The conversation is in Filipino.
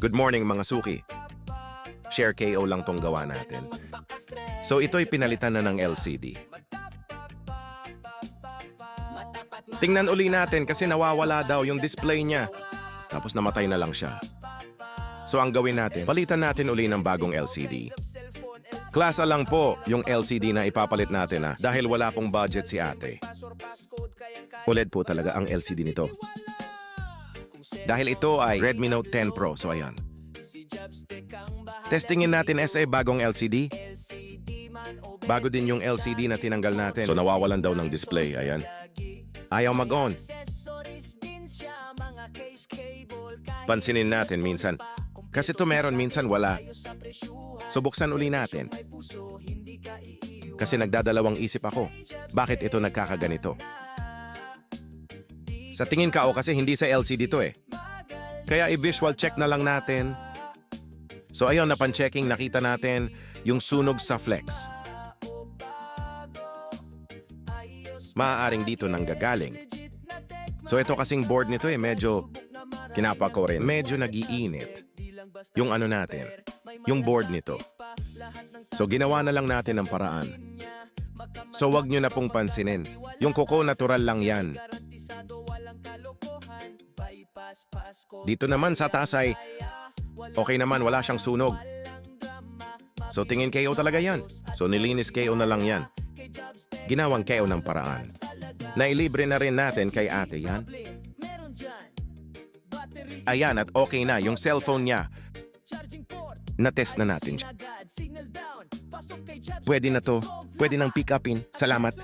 Good morning mga suki. Share KO lang tong gawa natin. So ito'y pinalitan na ng LCD. Tingnan uli natin kasi nawawala daw yung display niya. Tapos namatay na lang siya. So ang gawin natin, palitan natin uli ng bagong LCD. Klasa lang po yung LCD na ipapalit natin na dahil wala pong budget si ate. OLED po talaga ang LCD nito. Dahil ito ay Redmi Note 10 Pro, so ayan. Testingin natin SA bagong LCD. Bago din yung LCD na tinanggal natin. So nawawalan daw ng display, ayan. Ayaw mag-on. Pansinin natin minsan. Kasi to meron, minsan wala. So buksan uli natin. Kasi nagdadalawang isip ako. Bakit ito nagkakaganito? Sa tingin ka o kasi hindi sa LCD to eh. Kaya i-visual check na lang natin. So ayun, napan-checking, nakita natin yung sunog sa flex. Maaaring dito nang gagaling. So ito kasing board nito eh, medyo kinapa ko rin. Medyo nagiinit. Yung ano natin, yung board nito. So ginawa na lang natin ng paraan. So wag nyo na pong pansinin. Yung kuko natural lang yan. Dito naman sa taas ay okay naman, wala siyang sunog. So tingin KO talaga yan. So nilinis KO na lang yan. Ginawang KO ng paraan. Nailibre na rin natin kay ate yan. Ayan at okay na yung cellphone niya. Na-test na natin. Pwede na to. Pwede nang pick upin. Salamat.